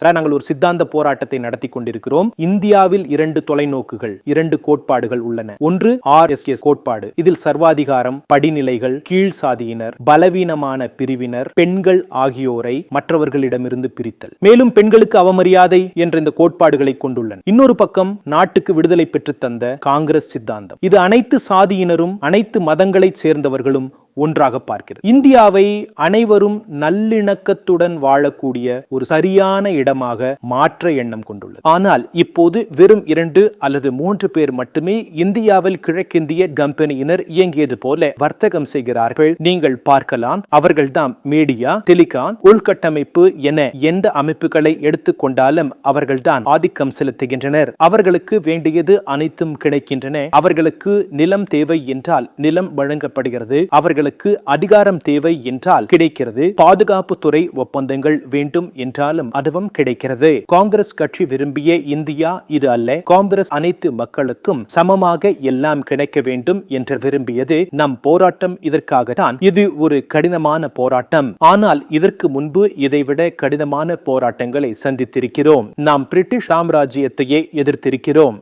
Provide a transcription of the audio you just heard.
அதாவது நாங்கள் ஒரு சித்தாந்த போராட்டத்தை நடத்தி கொண்டிருக்கிறோம். இந்தியாவில் இரண்டு தொலைநோக்குகள் இரண்டு கோட்பாடுகள் உள்ளன. ஒன்று ஆர் எஸ் எஸ் கோட்பாடு. இதில் சர்வாதிகாரம் படிநிலைகள் கீழ் சாதியினர் பலவீனமான பிரிவினர் பெண்கள் ஆகியோரை மற்றவர்களிடமிருந்து பிரித்தல். மேலும் பெண்களுக்கு அவமரியாதை என்ற இந்த கோட்பாடுகளை கொண்டுள்ளன. இன்னொரு பக்கம் நாட்டுக்கு விடுதலை பெற்றுத்தந்த காங்கிரஸ் சித்தாந்தம். இது அனைத்து சாதியினரும் அனைத்து மதங்களைச் சேர்ந்தவர்களும் ஒன்றாக பார்க்கிறது. இந்தியாவை அனைவரும் நல்லிணக்கத்துடன் வாழக்கூடிய ஒரு சரியான இடமாக மாற்ற எண்ணம் கொண்டுள்ளது. ஆனால் இப்போது வெறும் இரண்டு அல்லது மூன்று பேர் மட்டுமே இந்தியாவில் கிழக்கிந்திய கம்பெனியினர் இயங்கியது போல வர்த்தகம் செய்கிறார்கள். நீங்கள் பார்க்கலாம் அவர்கள்தான் மீடியா டெலிகான் உள்கட்டமைப்பு என எந்த அமைப்புகளை எடுத்துக்கொண்டாலும் அவர்கள்தான் ஆதிக்கம் செலுத்துகின்றனர். அவர்களுக்கு வேண்டியது அனைத்தும் கிடைக்கின்றன. அவர்களுக்கு நிலம் தேவை என்றால் நிலம் வழங்கப்படுகிறது. அவர்களுக்கு அதிகாரம் தேவை என்றால் கிடைக்கிறது. பாதுகாப்பு துறை ஒப்பந்தங்கள் வேண்டும் என்றாலும் அதுவும் கிடைக்கிறது. காங்கிரஸ் கட்சி விரும்பிய இந்தியா இது அல்ல. காங்கிரஸ் அனைத்து மக்களுக்கும் சமமாக எல்லாம் கிடைக்க வேண்டும் என்று விரும்பியது நம் போராட்டம். இதற்காகத்தான் இது ஒரு கடினமான போராட்டம். ஆனால் இதற்கு முன்பு இதைவிட கடினமான போராட்டங்களை சந்தித்திருக்கிறோம். நாம் பிரிட்டிஷ் சாம்ராஜ்யத்தையே எதிர்த்திருக்கிறோம்.